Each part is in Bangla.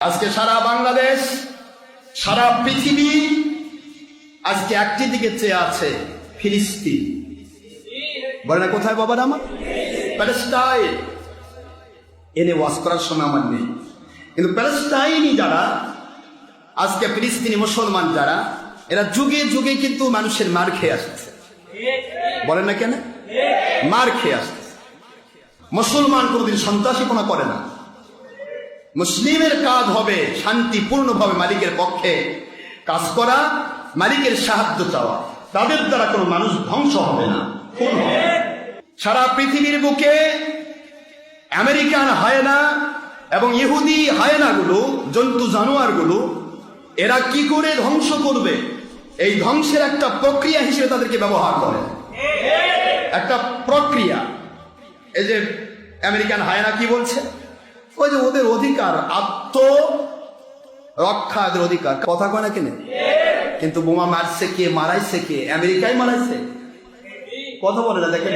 আজকে সারা বাংলাদেশ, সারা পৃথিবী আজকে একটি দিকে চেয়ে আছে ফিলিস্তিন। বলে না, কোথায় বাবার আমার প্যালেস্টাইন এনে ওয়াজ করার সময় আমার নেই। কিন্তু প্যালেস্টাইনি যারা, আজকে ফিলিস্তিনি মুসলমান যারা, এরা যুগে যুগে কিন্তু মানুষের মার খেয়ে আসছে। বলেন না কেন? মার খেয়ে আসছে। মুসলমান কোনদিন সন্ত্রাসীপনা করে না। মুসলিমের কাজ হবে শান্তিপূর্ণভাবে মালিকের পক্ষে কাজ করা, মালিকের সাহায্য চাওয়া। তাদের দ্বারা কোনো মানুষ ধ্বংস হবে না। সারা পৃথিবীর বুকে আমেরিকান হায়না এবং ইহুদি হায়নাগুলো, জন্তু জানোয়ারগুলো, এরা কি করে ধ্বংস করবে? এই ধ্বংসের একটা প্রক্রিয়া হিসেবে তাদেরকে ব্যবহার করে। একটা প্রক্রিয়া। এই যে আমেরিকান হায়না কি বলছে? ওই যে ওদের অধিকার, আত্ম রক্ষা এদের অধিকার। কথা কয় না কেনে? কিন্তু বোমা মারছে কে? মারাইছে কে? আমেরিকায় মারাইছে। কথা বলে না, দেখেন।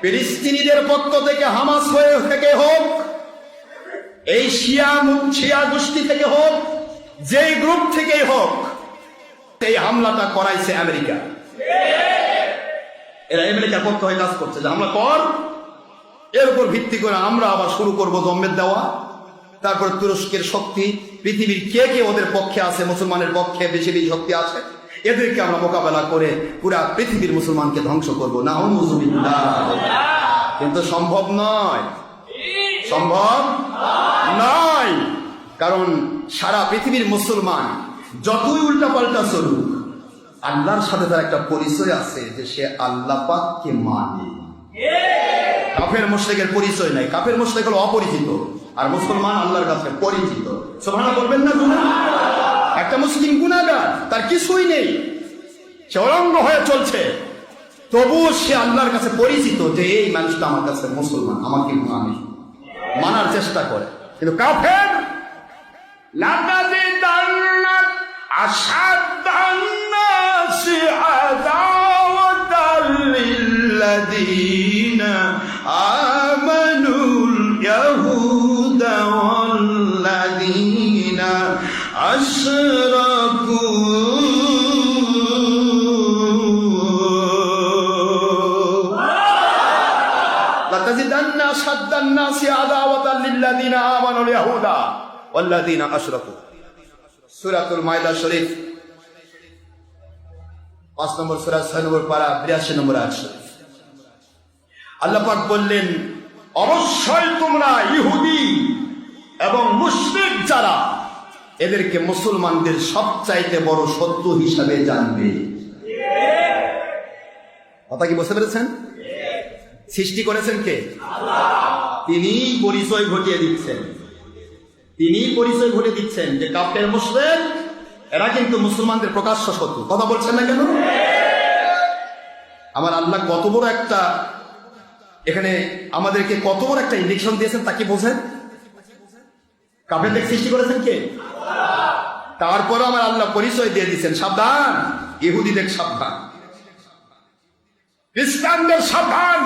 ফিলিস্তিনিদের পক্ষ থেকে হামাস হয়ে থেকে হোক, এই শিয়া শিয়া গোষ্ঠী থেকে হোক, যেই গ্রুপ থেকেই হোক, এই হামলাটা করাইছে আমেরিকা। এরা আমেরিকার পক্ষ হয়ে কাজ করছে। যে হামলা কর এর উপর ভিত্তি করে আমরা আবার শুরু করব জম্মের দেওয়া। তারপর তুরস্কের শক্তি, পৃথিবীর কে কে ওদের পক্ষে আছে, মুসলমানের পক্ষে বেশি বেশি শক্তি আছে, এদেরকে আমরা মোকাবেলা করে পুরা পৃথিবীর মুসলমানকে ধ্বংস করব। না কিন্তু সম্ভব নয়। সম্ভব নয়। কারণ সারা পৃথিবীর মুসলমান যতই উল্টা পাল্টা চলুক, আল্লাহর সাথে তার একটা পরিচয় আছে যে সে আল্লাহ পাককে মানে। কাফের মুশরিকের পরিচয় নাই। কাফের মুশরিক হলো অপরিচিত। আর মুসলমান আল্লাহর কাছে পরিচিত। সোভানা বলবেন না গুণা একটা মুসলিম গুণাগার তার কিছুই নেই। সে অরঙ্গ হয়ে চলছে। তবু সে আল্লাহর কাছে পরিচিত যে, এই মানুষটা আমার কাছে মুসলমান, আমাকে মানে। মানার চেষ্টা করে। কিন্তু কাফের আসাদ ওয়াল্লাদিন আশরাকু সুরাতুল মায়দা শরীফ পাঁচ নম্বর সুরা ছয় নম্বর পারা বিরাশি নম্বর আল্লাপাক বললেন, অবশ্যই তোমরা ইহুদি এবং মুসলিম যারা, এদেরকে মুসলমানদের সবচাইতে বড় সত্য হিসাবে জানবে। কথা কি বুঝতে পেরেছেন? সৃষ্টি করেছেন কে? তিনি পরিচয় ঘটিয়ে দিচ্ছেন। তিনি পরিচয় ঘটে দিচ্ছেন যে কাপের মুসলিম, এরা কিন্তু মুসলমানদের প্রকাশ্য শত্রু। কথা বলছেন না কেন? আমার আল্লাহ কত বড় একটা, এখানে আমাদেরকে কত বড় একটা ইলেকশন দিয়েছেন তা কি বোঝেন? কাপেরদের সৃষ্টি করেছেন কে? তারপরে আমার আল্লাহ পরিচয় দিয়ে দিচ্ছেন সাবধান। ইহুদিদের সাবধান। খ্রিস্টানদের সাবধান।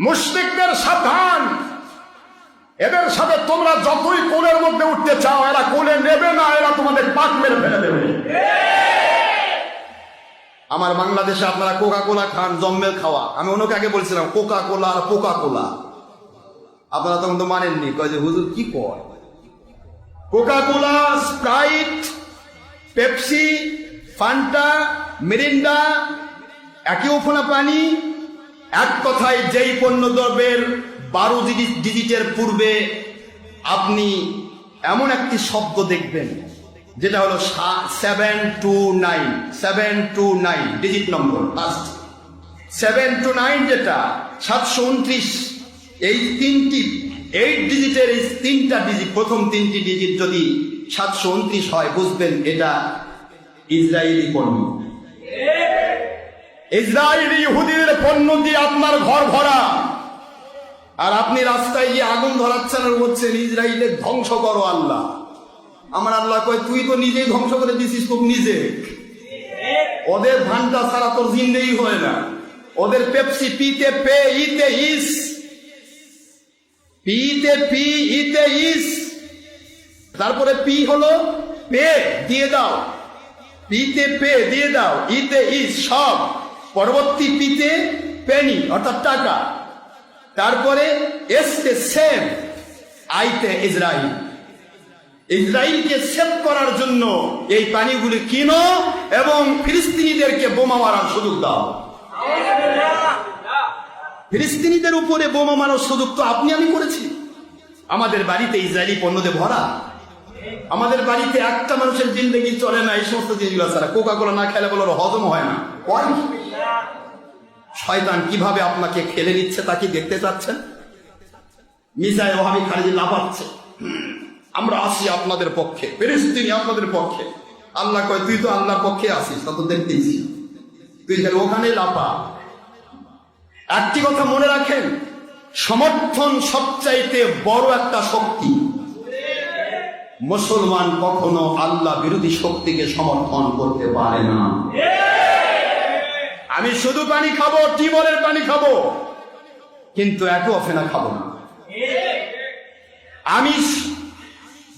মুসলিকদের সাবধান। এদের সাথে তোমরা যতই কোলের মধ্যে উঠতে চাও, এরা কোলে নেবে না, এরা তোমাদের পাক মেরে ফেলে দেবে। আমার বাংলাদেশে আপনারা কোকা কোলা খান, জম্মেল খাওয়া। আমি অন্যকে আগে বলছিলাম কোকা কোলা আর কোকা কোলা আপনারা তখন তো মানেননি, কয় যে, হুজুর, কি কয়? Coca Cola Sprite Pepsi Fanta Mirinda একই ওফোনা পানি, এক কথায় যেই পণ্য দ্রব্যের বারো ডিজি- ডিজিটের পূর্বে আপনি এমন একটি শব্দ দেখবেন যেটা হলো seven two nine seven two nine digit number first seven two nine যেটা সাতশো উনত্রিশ এই তিনটি এইট ডিজিটের এই তিনটা ডিজিট প্রথম তিনটি ডিজিট যদি সাতশো উনত্রিশ হয় বুঝবেন এটা ইসরায়েলি পণ্য। ইসরায়েলি ইহুদিদের পণ্য দিয়ে আপনার ঘর ভরা। আর আপনি রাস্তায় গিয়ে আগুন ধরাচ্ছেন আর বলছেন ইসরায়েলের ধ্বংস করো আল্লাহ। আমার আল্লাহ কয়, তুই তো নিজেই ধ্বংস করে দিছিস তোর নিজে। ওদের ভান্ডা ছাড়া তোর জিন্দেই হয় না। ওদের পেপসি পিতে পে, ইতে ইস। পিতে পি, ইতে ইস। তারপরে পি হলো পে, দিয়ে দাও। পিতে পে, দিয়ে দাও, ইতে ইস, সব। পরবর্তী পিতে পেনি, অর্থাৎ টাকা। তারপরে এসতে সেভ আইতে ইসরাইল ইসরায়েলকে সেভ করার জন্য এই পানিগুলি কিনো এবং ফিলিস্তিনিদেরকে বোমা মারার সুযোগ দাও। ফিলিস্তিনিদের উপরে বোমা মারার সুযোগ তো আপনি, আমি করেছি। আমাদের বাড়িতে ইসরায়েলি পণ্যতে ভরা। আমাদের বাড়িতে একটা মানুষের জিন্দগি চলে না, এই সমস্ত জিনিসগুলো ছাড়া। কোকা কোলা না খেলে বলো, হজম হয় না। শয়তান কীভাবে আপনাকে খেলে নিচ্ছে তা কি দেখতে চাচ্ছেন? মিসাইল ওহাবি খালিজি লাফাচ্ছে। আমরা আসি আপনাদের পক্ষে ফিলিস্তিনি আপনাদের পক্ষে। আল্লাহ কয়, তুই তো আল্লাহর পক্ষে আসিস, তা তো দেখতেছি তুই খালি ওখানে লাফা। একটি কথা মনে রাখেন, সমর্থন সবচাইতে বড় একটা শক্তি। মুসলমান কখনো আল্লাহ বিরোধী শক্তিকে সমর্থন করতে পারে না। আমি শুধু পানি খাব টিবলের পানি খাব। কিন্তু এত অফেনা খাব না। আমি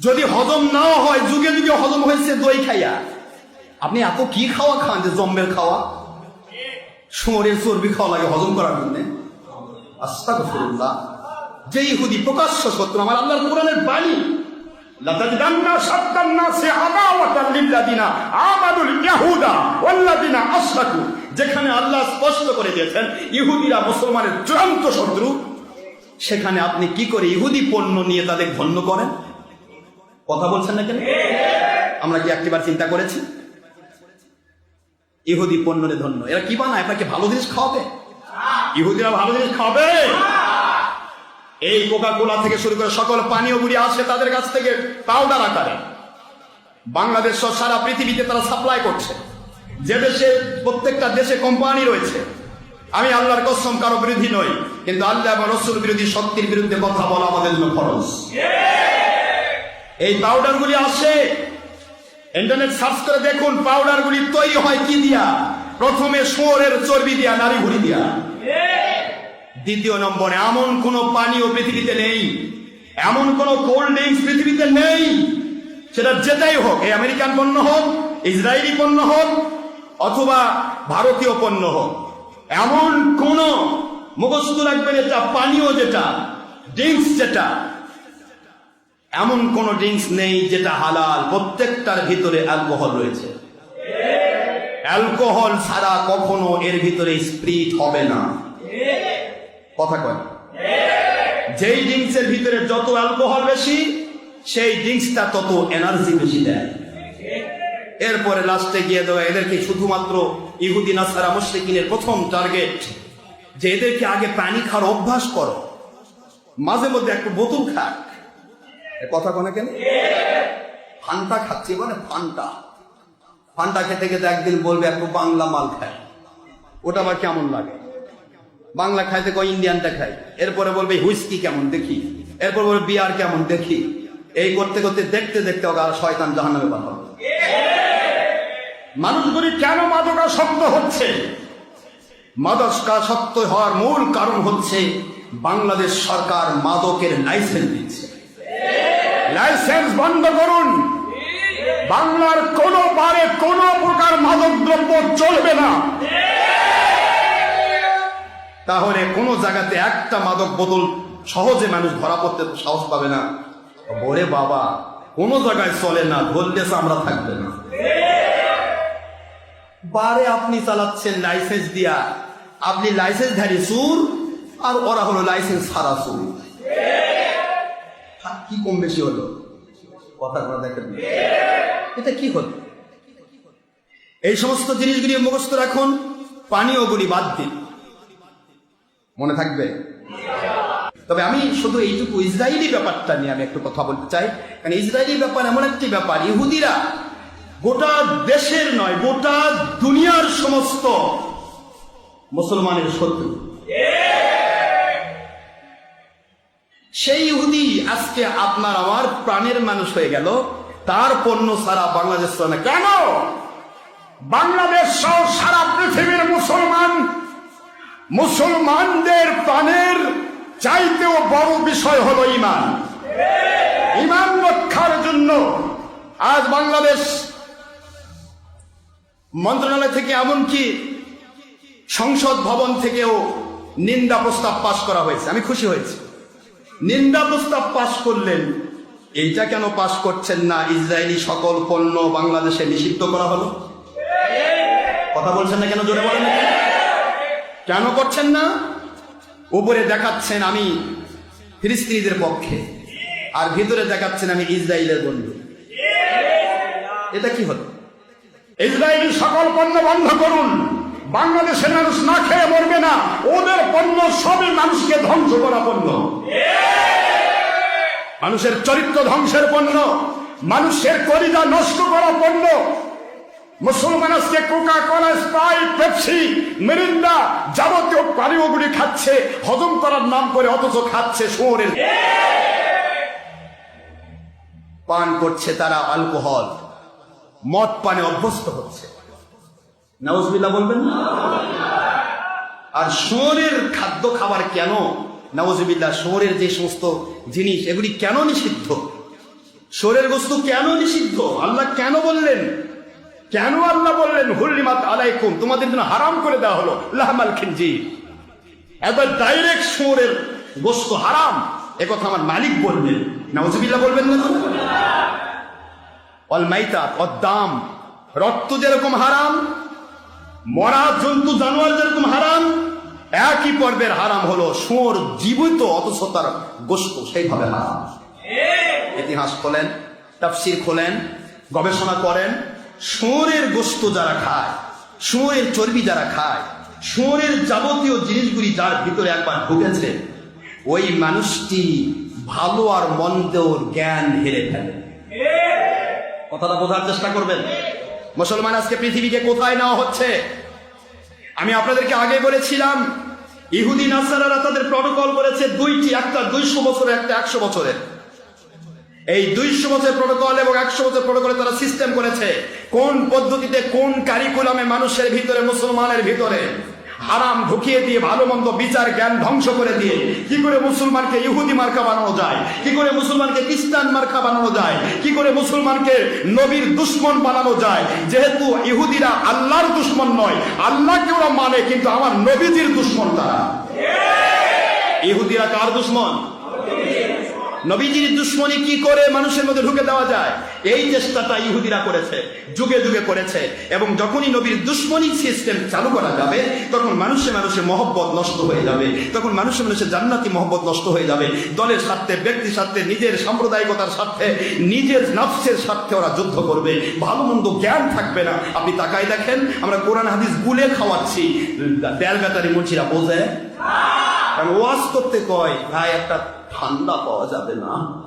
যদি হজম নাও হয়, যুগে যুগে হজম হয়েছে দই খাইয়া। আপনি এত কি খাওয়া খান যে জম্বের খাওয়া? শুয়োরের চর্বি খাওয়া লাগে হজম করার জন্য। আস্তাগফিরুল্লাহ। যে ইহুদি প্রকাশ্য শত্রু, আমার আল্লাহর কোরআনের বাণী। যেখানে আল্লাহ স্পষ্ট করে দিয়েছেন, ইহুদিরা মুসলমানের চূড়ান্ত শত্রু। সেখানে আপনি কি করে ইহুদি পণ্য নিয়ে তাদের ধন্য করেন? কথা বলছেন না কেন? আমরা কি একটিবার চিন্তা করেছি? ইহুদি পণ্যরে ধন্য। এরা কি বানায়? আপনাকে ভালো জিনিস খাওয়াবে? ইহুদিরা ভালো জিনিস খাবে এই কোকা কোলা থেকে শুরু করে সকল পানীয় গুলি আসে তাদের কাছ থেকে পাউডার আকারে। বাংলাদেশ সারা পৃথিবীতে তারা সাপ্লাই করছে। যে দেশে, প্রত্যেকটা দেশে কোম্পানি রয়েছে। আমি আল্লাহর কসম, কারও বিরোধী নই। কিন্তু আল্লাহ এবং রসুল বিরোধী শক্তির বিরুদ্ধে কথা বলা আমাদের জন্য খরচ এই পাউডার গুলি আসে। ইন্টারনেট সার্চ করে দেখুন পাউডার গুলি তৈরি হয় কি দিয়া? প্রথমে শুয়োরের চর্বি দিয়া নারী ভুড়ি দিয়া। দ্বিতীয় নম্বরে, এমন কোন পানীয় পৃথিবীতে নেই, এমন কোন কোল্ড ড্রিঙ্কস পৃথিবীতে নেই, সেটা যেটাই হোক, এই আমেরিকান পণ্য হোক, ইসরায়েলি পণ্য হোক, অথবা ভারতীয় পণ্য হোক, এমন কোন মুখস্থ রাখবেন এটা পানীয় যেটা ড্রিঙ্কস যেটা, এমন কোন ড্রিঙ্কস নেই যেটা হালাল, প্রত্যেকটার ভিতরে অ্যালকোহল রয়েছে। অ্যালকোহল ছাড়া কখনো এর ভিতরে স্প্রিট হবে না। কথা কয়। যেই ড্রিঙ্কসের ভিতরে যত অ্যালকোহল বেশি, সেই ড্রিঙ্কসটা তত এনার্জি বেশি দেয়। এরপরে লাস্টে গিয়ে দেওয়া, এদেরকে শুধুমাত্র ইহুদি, নাসারা, মুশরিকিনের প্রথম টার্গেট যে এদেরকে আগে পানি খাওয়ার অভ্যাস করো। মাঝে মধ্যে একটু বোতল খাক। কথা কোনে কেন? ফান্টা খাচ্ছি মানে ফান্টা। ফান্টা খেতে খেতে একদিন বলবে একটু বাংলা মাল খায় ওটা আবার কেমন লাগে? বাংলা খাইতে কয় ইন্ডিয়ানটা খাই এরপরে বলবে, হুইস্কি কেমন? দেখি। এরপর বলবে, বিয়ার কেমন? দেখি। এই করতে করতে দেখতে দেখতে ওকে আর শয়তান জাহান নামে পাঠাবে মানুষগুলি কেন মাদকাসক্ত হচ্ছে? মাদকাসক্ত হওয়ার মূল কারণ হচ্ছে, বাংলাদেশ সরকার মাদকের লাইসেন্স দিচ্ছে। লাইসেন্স বন্ধ করুন। বাংলার কোন বারে কোন প্রকার মাদক দ্রব্য চলবে না। তাহলে কোন জায়গাতে একটা মাদক বোতল সহজে মানুষ ধরা পড়তে সাহস পাবে না। বলে বাবা, কোন জায়গায় চলে না, ধরলে আমরা থাকবে না। বারে আপনি চালাচ্ছেন লাইসেন্স দিয়া। আপনি লাইসেন্স ধারি সুর আর ওরা হলো লাইসেন্স ছাড়া সুর কি কম বেশি হলো? কথা দেখেন। এটা কি হলো? এই সমস্ত জিনিসগুলি মুখস্থ রাখুন, পানীয়গুলি বাদ দিন। মনে থাকবে? তবে আমি শুধু এইটুকু ইসরায়েলি ব্যাপারটা নিয়ে আমি একটু কথা বলতে চাই। কারণ ইসরায়েলি ব্যাপার এমন একটি ব্যাপার, ইহুদিরা গোটা দেশের নয়, গোটা দুনিয়ার সমস্ত মুসলমানের শত্রু। সেই ইহুদি আজকে আপনার আমার প্রাণের মানুষ হয়ে গেল, তার পণ্য সারা বাংলাদেশ কেন? বাংলাদেশ সহ সারা পৃথিবীর মুসলমান মুসলমানদের প্রাণের চাইতেও বড় বিষয় হলো ইমান ইমান রক্ষার জন্য আজ বাংলাদেশ মন্ত্রণালয় থেকে এমনকি সংসদ ভবন থেকেও নিন্দা প্রস্তাব পাশ করা হয়েছে। আমি খুশি হয়েছি। নিন্দা প্রস্তাব পাশ করলেন, এইটা কেন পাশ করছেন না? ইসরায়েলি সকল পণ্য বাংলাদেশে নিষিদ্ধ করা হলো? কথা বলছেন না কেন? জোরে বলেন কেন? করছেন না? উপরে দেখাচ্ছেন আমি ফিলিস্তিনিদের পক্ষে। আর ভিতরে দেখাচ্ছেন আমি ইসরায়েলের বন্ধু। এটা কি হলো? ইসরায়েলি সকল পণ্য বন্ধ করুন। বাংলাদেশের মানুষ না খেয়ে মরবে না। ওদের পণ্য সবই মানুষকে ধ্বংস করা পণ্য। মানুষের চরিত্র ধ্বংসের পণ্য। মানুষের কলিজা নষ্ট করা পণ্য। মুসলমান আজকে Coca Cola Sprite Pepsi, Mirinda যাবতীয় পানীয়গুলি খাচ্ছে, হজম করার নাম করে অথচ খাচ্ছে শুয়োরের। পান করছে তারা অ্যালকোহল মদ পানে অভ্যস্ত হচ্ছে। নাউজবিল্লাহ বলবেন আর শুয়োরের খাদ্য খাবার কেন? নওয়াজবিল্লাহ শুয়োরের যে সমস্ত জিনিস, এগুলি কেন নিষিদ্ধ? শুয়োরের বস্তু কেন নিষিদ্ধ? আল্লাহ কেন বললেন? কেন আল্লাহ বললেন হুল্লিমাত আলাইকুম, তোমাদের জন্য হারাম করে দেওয়া হলো, লাহমাল খিনজি একবার ডাইরেক্ট শুয়োরের বস্তু হারাম একথা আমার মালিক বলবেন নওয়াজবিল্লাহ বলবেন না তো? অলমাইতা অদ্দাম রক্ত যেরকম হারাম, মরা জন্তু, জানোয়ার যেরকম হারাম, একই পর্বের হারাম হলো শুয়োর জীবিত, অথচ তার গোস্ত সেইভাবে হারাম। ইতিহাস খোলেন, তাফসির খোলেন, গবেষণা করেন শুয়োরের গোস্ত যারা খায়, শুয়োরের চর্বি যারা খায়, শুয়োরের যাবতীয় জিনিসগুলি যার ভিতরে একবার ঢুকেছে, ওই মানুষটি ভালো আর মন্দের জ্ঞান হেরে ফেলে। কথাটা বোঝার চেষ্টা করবেন? মুসলমান আজকে পৃথিবীকে কোথায় নেওয়া হচ্ছে? আমি আপনাদেরকে আগে বলেছিলাম, ইহুদি, নাসারারা তাদের প্রটোকল করেছে দুইটি, একটা দুইশো বছরের, একটা একশো বছরের। এই দুইশো বছর প্রটোকল এবং একশো বছর প্রটোকলে তারা সিস্টেম করেছে। কোন পদ্ধতিতে কোন কারিকুলামে মানুষের ভিতরে, মুসলমানের ভিতরে হারাম ঢুকিয়ে দিয়ে, ভালো মন্দ বিচার, জ্ঞান ধ্বংস করে দিয়ে কি করে মুসলমানকে ইহুদি মার্কা বানানো যায়, কি করে মুসলমানকে খ্রিস্টান মার্কা বানানো যায়, কি করে মুসলমানকে নবীর দুশ্মন বানানো যায়, যেহেতু ইহুদিরা আল্লাহর দুশ্মন নয়, আল্লাহকে ওরা মানে কিন্তু আমার নবীজির দুশ্মন তারা। ইহুদিরা কার দুশ্মন? নবীজির দুশ্মনী কি করে মানুষের মধ্যে ঢুকে দেওয়া যায়? এই চেষ্টাটা ইহুদিরা করেছে, যুগে যুগে করেছে। এবং যখনই নবীর দুশ্মনী সিস্টেম চালু করা যাবে, তখন মানুষে মানুষের মহব্বত নষ্ট হয়ে যাবে। তখন মানুষে মানুষের জান্নাতি মহব্বত নষ্ট হয়ে যাবে। দলের স্বার্থে ব্যক্তির স্বার্থে, নিজের সাম্প্রদায়িকতার স্বার্থে, নিজের নফসের স্বার্থে ওরা যুদ্ধ করবে। ভালো মন্দ জ্ঞান থাকবে না। আপনি তাকাই দেখেন, আমরা কোরআন, হাদিস গুলে খাওয়াচ্ছি। দেয়াল বেতারি মুন্সিরা বোঝে? কারণ ওয়াজ করতে কয় ভাই, একটা ঠান্ডা পাওয়া যাবে না।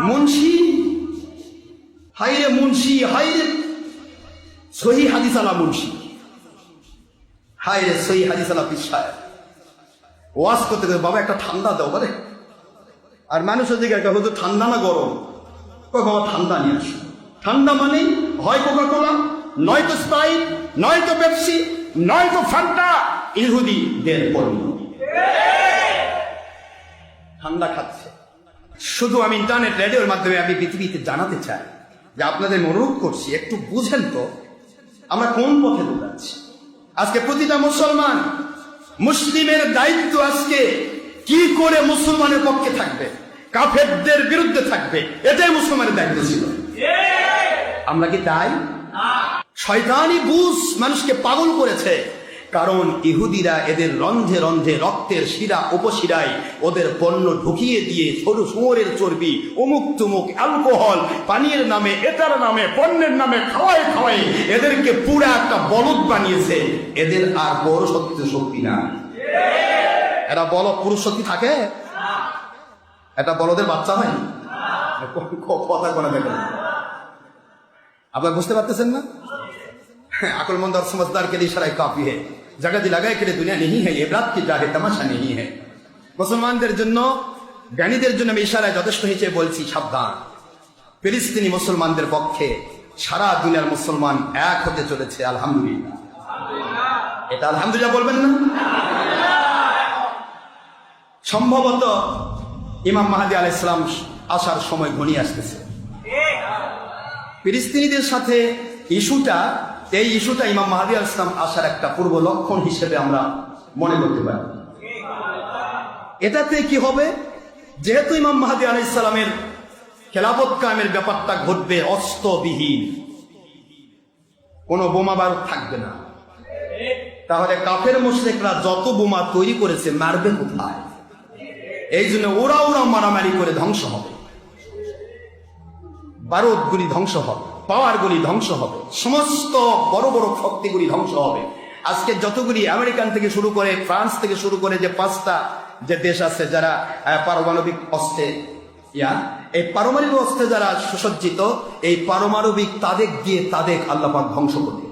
মুন্সি? হাইরে মুন্সি হাইরে সহি হাদিসালা মুন্সি। হাইরে সহি হাদিসালা পিসায় ওয়াজ করতে কয় বাবা, একটা ঠান্ডা দাও, বলে। আর মানুষের দিকে একটা হয়তো ঠান্ডা না গরম? কয়, বাবা, ঠান্ডা নিয়ে আসো। ঠান্ডা মানে হয় কোকা কোলা নয়তো স্প্রাইট নয়তো পেপসি নয়তো ফান্টা ইহুদিদের পণ্য ঠান্ডা খাচ্ছে। শুধু আমি ইন্টারনেট রেডিওর মাধ্যমে আমি পৃথিবীতে জানাতে চাই যে আপনাদের অনুরোধ করছি একটু বুঝেন তো আমরা কোন পথে দৌড়াচ্ছি? আজকে প্রতিটা মুসলমান মুসলিমের দায়িত্ব আজকে কি করে মুসলমানের পক্ষে থাকবে? কাফেরদের বিরুদ্ধে থাকবে। এটাই মুসলমানের দায়িত্ব ছিল। আমরা কি তাই? শয়তানি বুঝ মানুষকে পাগল করেছে। কারণ ইহুদিরা এদের রন্ধে রন্ধে রক্তের শিরা উপশিরায় ওদের পণ্য ঢুকিয়ে দিয়ে সরু শুয়োরের চর্বি, অমুক তুমুক অ্যালকোহল, পানির নামে, এটার নামে, পণ্যের নামে খাওয়াই খাওয়াই এদেরকে পুরা একটা বলদ বানিয়েছে। এদের আর বড় শক্তি শক্তি না। এরা বল পুরুষ শক্তি থাকে? এটা বলদের বাচ্চা হয় কথা করে দেখেন। আপনার বুঝতে পারতেছেন না? अक्लमंद और समझदार के लिए शराय काफी है जगह दिलागाय के लिए दुनिया नहीं है ये रात की चाहे तमाशा नहीं है মুসলমানদের জন্য জ্ঞানীদের জন্য আমি ইশারায় যথেষ্ট হিসেবে বলছি সাবধান ফিলিস্তিনি মুসলমানদের পক্ষে সারা দুনিয়ার মুসলমান এক হতে চলেছে আলহামদুলিল্লাহ এটা আলহামদুলিল্লাহ বলবেন না সম্ভবত ইমাম মাহাদি আলাইসালাম আসার সময় ঘনিয়ে আসতেছে ফিলিস্তিনিদের সাথে ইস্যুটা এই ইস্যুটা ইমাম আল ইসলাম আসার একটা পূর্ব লক্ষণ হিসেবে আমরা মনে করতে পারি। এটাতে কি হবে? যেহেতু ইমাম মাহাদি আলাহ ইসলামের খেলাফত কায়েমের ব্যাপারটা ঘটবে অস্ত্রবিহীন, কোনো বোমা বারুদ থাকবে না। তাহলে কাফের মুশরিকরা যত বোমা তৈরি করেছে, মারবে কোথায়? এই জন্য ওরা ওরা মারামারি করে ধ্বংস হবে। বারুদগুলি ধ্বংস হবে। পাওয়ারগুলি ধ্বংস হবে। সমস্ত বড় বড় শক্তিগুলি ধ্বংস হবে। আজকে যতগুলি আমেরিকান থেকে শুরু করে ফ্রান্স থেকে শুরু করে যে পাঁচটা যে দেশ আছে যারা পারমাণবিক অস্ত্রে, ইয়া, এই পারমাণবিক অস্ত্রে যারা সুসজ্জিত, এই পারমাণবিক তাদের দিয়ে তাদের আল্লাপাক ধ্বংস করবে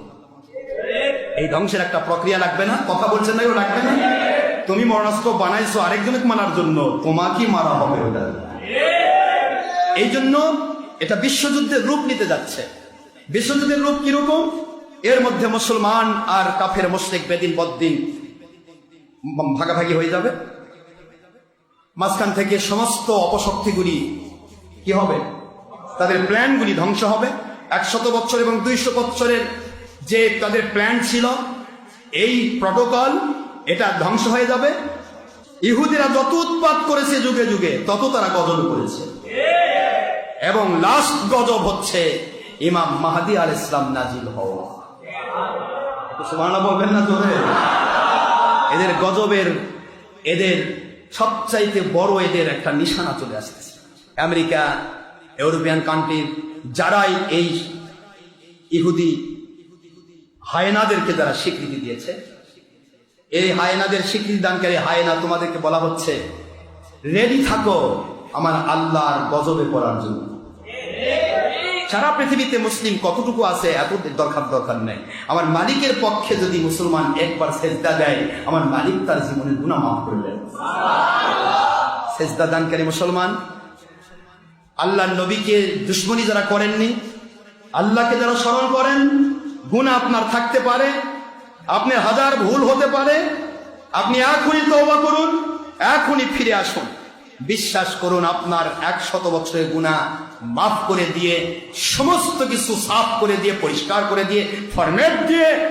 এই ধ্বংসের একটা প্রক্রিয়া লাগবে না? কথা বলছেন না লাগবে না? তুমি মরণাস্ত্র বানাইছো আরেকজনকে মারার জন্য, তোমাকেই মারা হবে ওটা। এই জন্য এটা বিশ্বযুদ্ধের রূপ নিতে যাচ্ছে। বিশ্বযুদ্ধের রূপ কীরকম? এর মধ্যে মুসলমান আর কাফের মুশরিক বেদিন বদ্দিন ভাগাভাগি হয়ে যাবে। মাঝখান থেকে সমস্ত অপশক্তিগুলি কি হবে? তাদের প্ল্যানগুলি ধ্বংস হবে। একশত বছর এবং দুইশো বছরের যে তাদের প্ল্যান ছিল, এই প্রটোকল এটা ধ্বংস হয়ে যাবে। ইহুদিরা যত উৎপাত করেছে যুগে যুগে, তত তারা গজল করেছে। এবং লাস্ট গজব হচ্ছে ইমাম মাহাদি আল ইসলাম নাজিল হওয়া। বলবেন না তোদের এদের গজবের, এদের সবচাইতে বড় এদের একটা নিশানা চলে আসতেছে। আমেরিকা, ইউরোপিয়ান কান্ট্রির যারাই এই ইহুদি হায়নাদেরকে তারা স্বীকৃতি দিয়েছে। এই হায়নাদের স্বীকৃতি দানকারী হায়না তোমাদেরকে বলা হচ্ছে, রেডি থাকো আমার আল্লাহর গজবে পড়ার জন্য। সারা পৃথিবীতে মুসলিম কতটুকু আছে, এত দরকার দরকার নেই। আমার মালিকের পক্ষে যদি মুসলমান একবার সেজদা দেয়, আমার মালিক তার জীবনে গুণা মাফ করে দেয়। সেজদা দানকারী মুসলমান আল্লাহ নবীকে দুশ্মনী যারা করেননি, আল্লাহকে যারা স্মরণ করেন গুণ আপনার থাকতে পারে আপনি হাজার ভুল হতে পারে। আপনি এখনই তওবা করুন, এখনই ফিরে আসুন। বিশ্বাস করুন, আপনার একশত বছরের গুণা মাফ করে দিয়ে, সমস্ত কিছু সাফ করে দিয়ে, পরিষ্কার করে দিয়ে ফরমেট দিয়ে,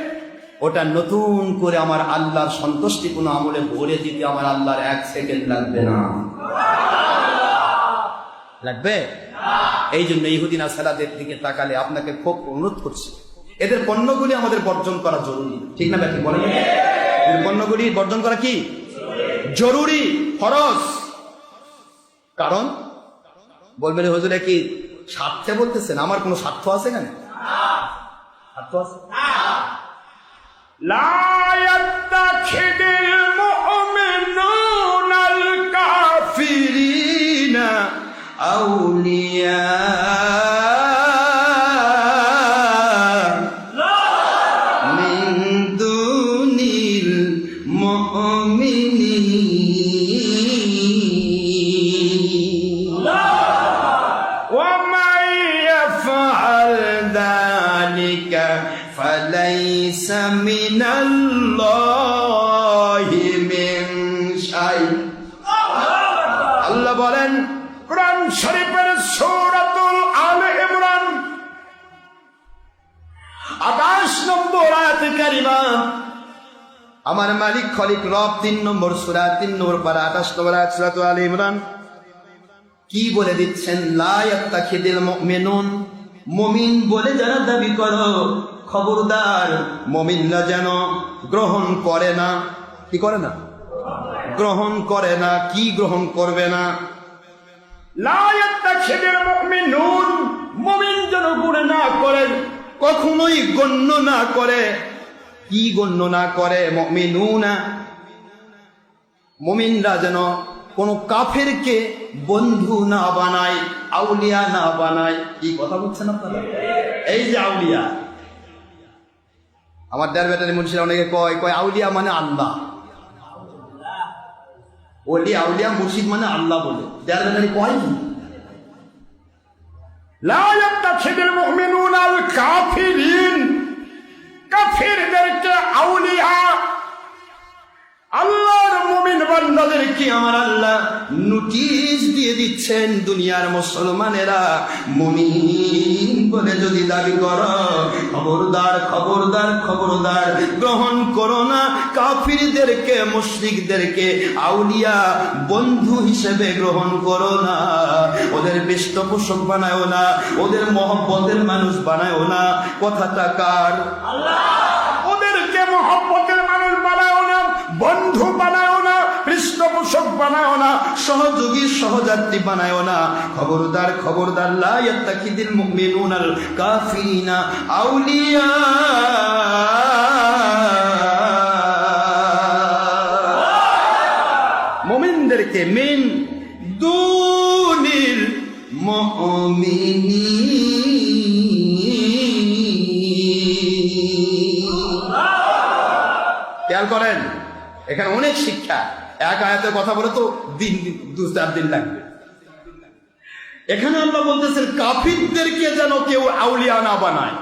ওটা নতুন করে আমার আল্লাহর সন্তুষ্টিপূর্ণ আমলে ভরে দিতে আমার আল্লাহর এক সেকেন্ড লাগবে না। লাগবে? এই জন্য ইহুদিন আসালাদের দিকে তাকালে আপনাকে খুব অনুরোধ করছি। এদের পণ্যগুলি আমাদের বর্জন করা জরুরি। ঠিক না ব্যাপারে বলেন। পণ্যগুলি বর্জন করা কি? জরুরি। ফরজ। কারণ বলবেন হুজুরে কি স্বার্থে বলতেছেন আমার কোনো স্বার্থ আছে কেন স্বার্থ আছে لا يتخذ المؤمنون الكافرين أولياء আল্লাহ বলেন, কোরআন শরীফের সূরাতুল আলে ইমরান। আঠাশ নম্বর আয়াত আমার মালিক খলিক রব তিন নম্বর সুরা, তিন নম্বর পারা, আঠাশ নম্বর আয়াত সুরাত আল ইমরান। কি বলে দিচ্ছেন? লায়াত্তা খেদিল মেনুন মমিন বলে যারা দাবি করো, খবরদার। মমিনরা যেন গ্রহণ করে না। কি করে না? গ্রহণ করে না কি গ্রহণ করবে না? কখনোই গণ্য না করে। কি গণ্য না করে? মমিনুনা। মমিনরা যেন কোন কাফেরকে বন্ধু না বানায় আউলিয়া না বানায়। কি কথা বলছেন আপনারা? এই যে আউলিয়া। আমার দেড় বেটারি মুন্সিরা অনেকে কয় কয় আউলিয়া মানে আল্লাহ। ওলি আউলিয়া মুর্শিদ মানে আল্লাহ বলে। দেড় বেটারি কয় কি লা ইয়াত্তাখিদুল মুমিনুন আল কাফিরিন। কাফিরদেরকে আউলিয়া আল্লাহর মুমিন বান্দাদেরকে আমার আল্লাহ নোটিশ দিয়ে দিচ্ছেন দুনিয়ার মুসলমানেরা। মুমিন বলে যদি দাবি কর, খবরদার খবরদার খবরদার, গ্রহণ করো না। কাফিরদেরকে, মুশরিকদেরকে আউলিয়া বন্ধু হিসেবে গ্রহণ করো না। ওদের পৃষ্ঠপোষক বানায়ও না, ওদের মহব্বতের মানুষ বানায়ও না। কথাটা কার? ওদেরকে বানাও না, সহযোগী সহযাত্রী বানায় না। খবরদার খবরদার, লা ইয়াত্তাকিদিল মুমিনুনাল কাফিরিনা আউলিয়া। মুমিনদেরকে মিন দুনিল মুমিনিন। খেয়াল করেন, এখানে অনেক শিক্ষা। এক আয়াতের কথা বলে তো দিন, দু চার দিন লাগবে। এখানে আল্লাহ বলতেছেন, কাফিরদেরকে যেন কেউ আউলিয়া না বানায়।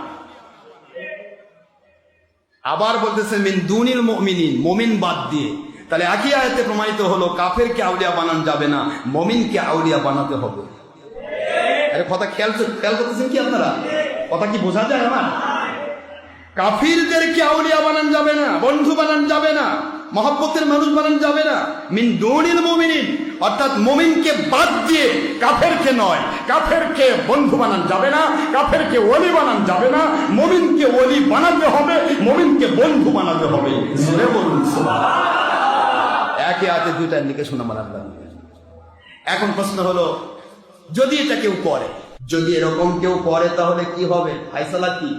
আবার বলতেছেন, মিন দুনিল মুমিনিন, মুমিন বাদ দিয়ে। তাহলে একই আয়াতে প্রমাণিত হলো, কাফেরকে আউলিয়া বানানো যাবে না, মমিনকে আউলিয়া বানাতে হবে। আরে কথা খেয়াল খেয়াল করতেছেন কি আপনারা? কথা কি বোঝা যায় আমার? কাফিরদেরকে আউলিয়া বানান যাবে না, বন্ধু বানান যাবে না। মহাব্বতের মানুষ বানানো যাবে না। মিন দৌড়িল মোমিনিন। অর্থাৎ মমিনকে বাদ দিয়ে কাফেরকে নয়, কাফেরকে বন্ধু বানান যাবে না, কাফেরকে ওলি বানানো যাবে না, মমিনকে ওলি বানাতে হবে, মমিনকে বন্ধু বানাতে হবে। একে হাতে দুইটা নিকে শোনা মানান এখন প্রশ্ন হলো, যদি এটা কেউ করে, যদি এরকম কেউ করে, তাহলে কি হবে? ফাইসলা কি?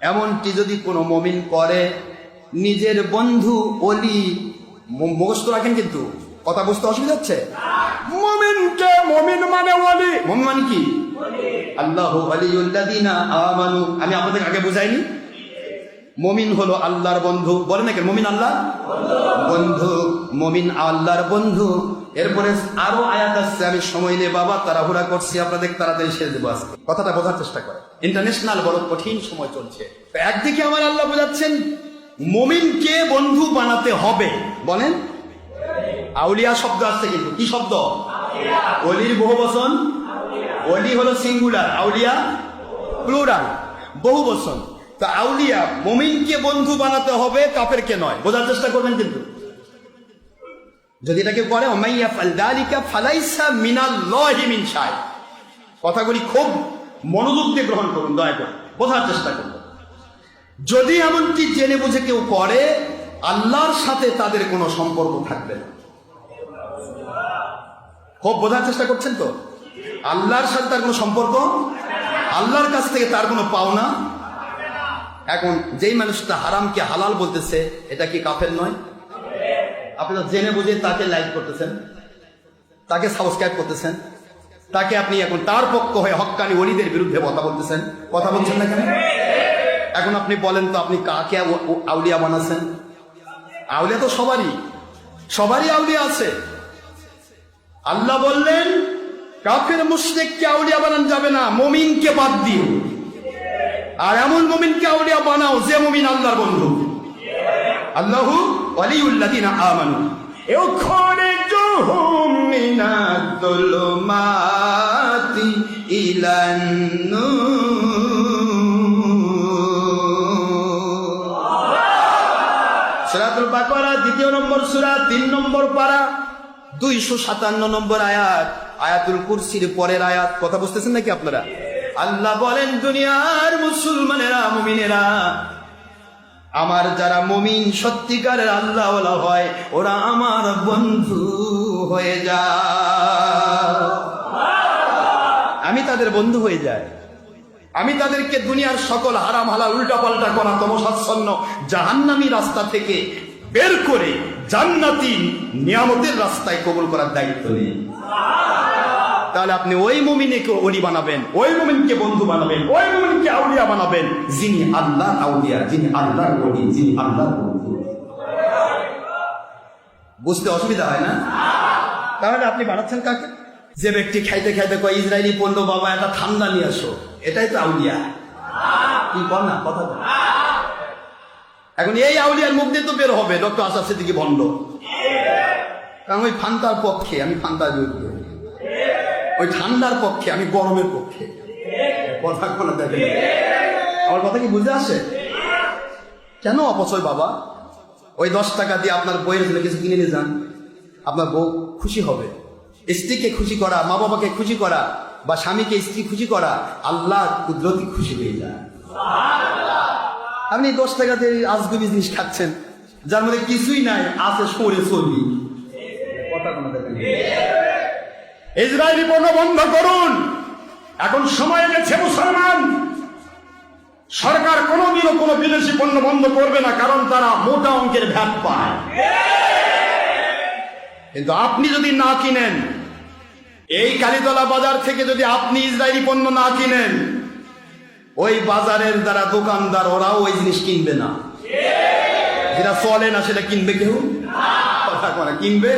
এমনটি যদি কোনো মমিন করে নিজের বন্ধু অলি মুখস্থ রাখেন কিন্তু। কথা বুঝতে অসুবিধা হচ্ছে? মমিনকে মমিন মানে ওলি। মমিন মানে কি? আল্লাহ আলিউল্লাদিনা আমানু। আমি আপনাদের আগে বুঝাইনি। মমিন হলো আল্লাহর বন্ধু। বলে না কেন? মমিন আল্লাহ? বন্ধু। মমিন আল্লাহর বন্ধু। এরপরে আরও আয়াত আসছে আমি সময় নিয়ে বাবা তাড়াহুড়া করছি, আপনাদের তাড়াতাড়ি শেষ দেবো আজকে। কথাটা বোঝার চেষ্টা করে ইন্টারন্যাশনাল বড় কঠিন সময় চলছে। একদিকে আমার আল্লাহ বোঝাচ্ছেন মমিনকে বন্ধু বানাতে হবে? বলেন। আউলিয়া শব্দ আসছে কিন্তু, কি শব্দ? অলির বহু বচন অলি হলো সিঙ্গুলার আউলিয়া প্লুরাল বহু বচন তা আউলিয়া মমিনকে বন্ধু বানাতে হবে, কাফেরকে নয়। বোঝার চেষ্টা করবেন কিন্তু। যদি এটাকে করে অমাইয়া মিন কথাগুলি খুব মনোযোগ দিয়ে গ্রহণ করুন, দয়া করে, বোঝার চেষ্টা করুন। যদি এমনটি জেনে বুঝে কেউ করে, আল্লাহর সাথে তাদের কোনো সম্পর্ক থাকবে না। খুব বোঝার চেষ্টা করছেন তো? আল্লাহর সাথে তার কোনো সম্পর্ক? আল্লাহর কাছ থেকে তার কোনো পাওনা? এখন যেই মানুষটা হারামকে হালাল বলতেছে, এটা কি কাফের নয়? আপনি তো জেনে বুঝে তাকে লাইক করতেছেন, তাকে সাবস্ক্রাইব করতেছেন, তাকে আপনি এখন তার পক্ষ হয়ে হক্কানি অলিদের বিরুদ্ধে কথা বলতেছেন। কথা বলছেন না কেন? এখন আপনি বলেন তো আপনি কাকে আউ- আউ- আউলিয়া বানাচ্ছেন? আউলিয়া তো সবারই সবারই আউলিয়া আছে। আল্লাহ বললেন, কাফের মুশরিককে আউলিয়া বানান যাবে না, মমিনকে বাদ দিয়ে আর এমন মমিনকে আউলিয়া বানাও যে মমিন আল্লাহর বন্ধু। আল্লাহু ওয়ালিউল্লাযিনা আমানু। ইউখরিজুহুম মিনাদ-দুলুমাতি ইলান নূর। সূরাতুল দ্বিতীয় নম্বর সুরা, তিন নম্বর পারা, দুইশো সাতান্ন নম্বর আয়াত। আয়াতুল কুরসির পরের আয়াত। কথা বুঝতেছেন নাকি আপনারা? আল্লাহ বলেন, দুনিয়ার মুসলমানেরা, মুমিনেরা আমার যারা মুমিন, সত্যিকারের আল্লাহ হয়, ওরা আমার বন্ধু হয়ে যায়। আমি তাদের বন্ধু হয়ে যায় আমি তাদেরকে দুনিয়ার সকল হারাম, হালাল উল্টা পাল্টা করা তমসাচ্ছন্ন জাহান্নামী রাস্তা থেকে বের করে জান্নাতি নিয়ামতের রাস্তায় কবুল করার দায়িত্ব নিই। তাহলে আপনি ওই মুমিনকে অলি বানাবেন, ওই মুমিনকে বন্ধু বানাবেন, ওই মুমিনকে আউলিয়া বানাবেন। যিনি আল্লাহ আউলিয়া, যিনি আল্লাহর অলি যিনি আল্লাহর বন্ধু। বুঝতে অসুবিধা হয় না? তাহলে আপনি বানাচ্ছেন কাকে? যে ব্যক্তি খাইতে খাইতে কয় ইসরায়েলি পড়ল বাবা, একটা ঠান্ডা নিয়ে আসো। এটাই তো আউলিয়া। কি বল না, কথা এখন এই আউলিয়ার মুখ দিয়ে তো বের হবে, ডক্টর আসাদ সিদ্দিকি ভণ্ড। কারণ ওই ফান্তার পক্ষে, আমি ফান্তার বিরুদ্ধে। ওই ঠান্ডার পক্ষে, আমি গরমের পক্ষে। কথা কোনো দেখেন। আমার কথা কি বুঝে আসে? কেন অপচয় বাবা? ওই দশ টাকা দিয়ে আপনার বইয়ের জন্য কিছু কিনে নিয়ে যান। আপনার বউ খুশি হবে। স্ত্রীকে খুশি করা মা বাবাকে খুশি করা বা স্বামীকে স্ত্রী খুশি করা আল্লাহ কুদরতি খুশি হয়ে যায়। আপনি দশ টাকা টাকাতে আজগুবি জিনিস খাচ্ছেন, যার মধ্যে কিছুই নাই, আছে সরে চর্বি কথা কোনো দেখেন। ইসরায়েলি পণ্য বন্ধ করুন। এখন সময় গেছে মুসলমান। সরকার কোনোদিনও কোনো বিদেশি পণ্য বন্ধ করবে না, কারণ তারা মোটা অঙ্কের ভ্যাট পায়। কিন্তু আপনি যদি না কিনেন, এই কালীতলা বাজার থেকে যদি আপনি ইসরায়েলি পণ্য না কিনেন, ওই বাজারের দ্বারা দোকানদার, ওরাও ওই জিনিস কিনবে না। যেটা চলে না, সেটা কিনবে কেউ? কথা কিনবে?